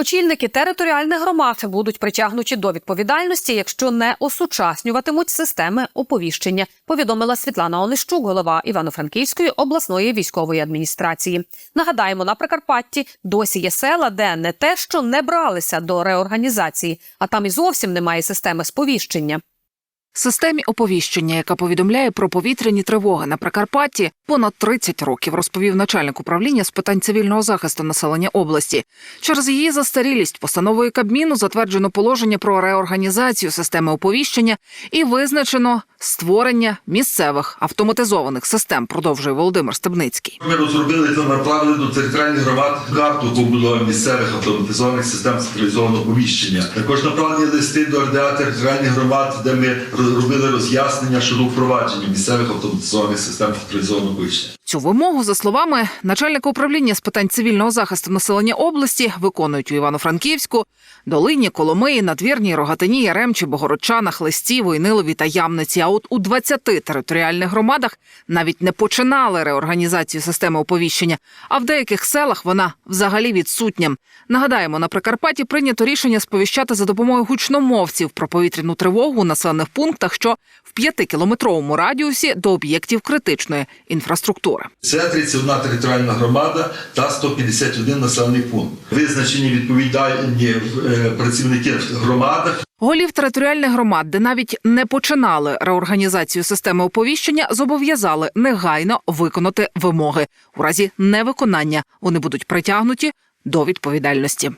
Очільники територіальних громад будуть притягнуті до відповідальності, якщо не осучаснюватимуть системи оповіщення. Повідомила Світлана Онищук, голова Івано-Франківської обласної військової адміністрації. Нагадаємо, на Прикарпатті досі є села, де не те, що не бралися до реорганізації, а там і зовсім немає системи сповіщення. Системі оповіщення, яка повідомляє про повітряні тривоги на Прикарпатті, понад 30 років, розповів начальник управління з питань цивільного захисту населення області. Через її застарілість постановою Кабміну затверджено положення про реорганізацію системи оповіщення і визначено створення місцевих автоматизованих систем. Продовжує Володимир Стебницький. Ми розробили та направили до територіальних громад карту побудови місцевих автоматизованих систем централізованого повіщення. Також направлені листи до РДА територіальних громад, де ми робили роз'яснення щодо впровадження місцевих автоматизованих систем централізованого повіщення. Цю вимогу, за словами начальника управління з питань цивільного захисту населення області, виконують у Івано-Франківську, Долині, Коломиї, Надвірній, Рогатині, Яремчі, Богородчанах, Листі, Войнилові та Ямниці. А от у 20 територіальних громадах навіть не починали реорганізацію системи оповіщення, а в деяких селах вона взагалі відсутня. Нагадаємо, на Прикарпатті прийнято рішення сповіщати за допомогою гучномовців про повітряну тривогу у населених пунктах, що п'ятикілометровому радіусі до об'єктів критичної інфраструктури. Це 31 територіальна громада та 151 населений пункт. Визначені відповідальні е, працівники в громадах Голів територіальних громад, де навіть не починали реорганізацію системи оповіщення, зобов'язали негайно виконати вимоги. У разі невиконання вони будуть притягнуті до відповідальності.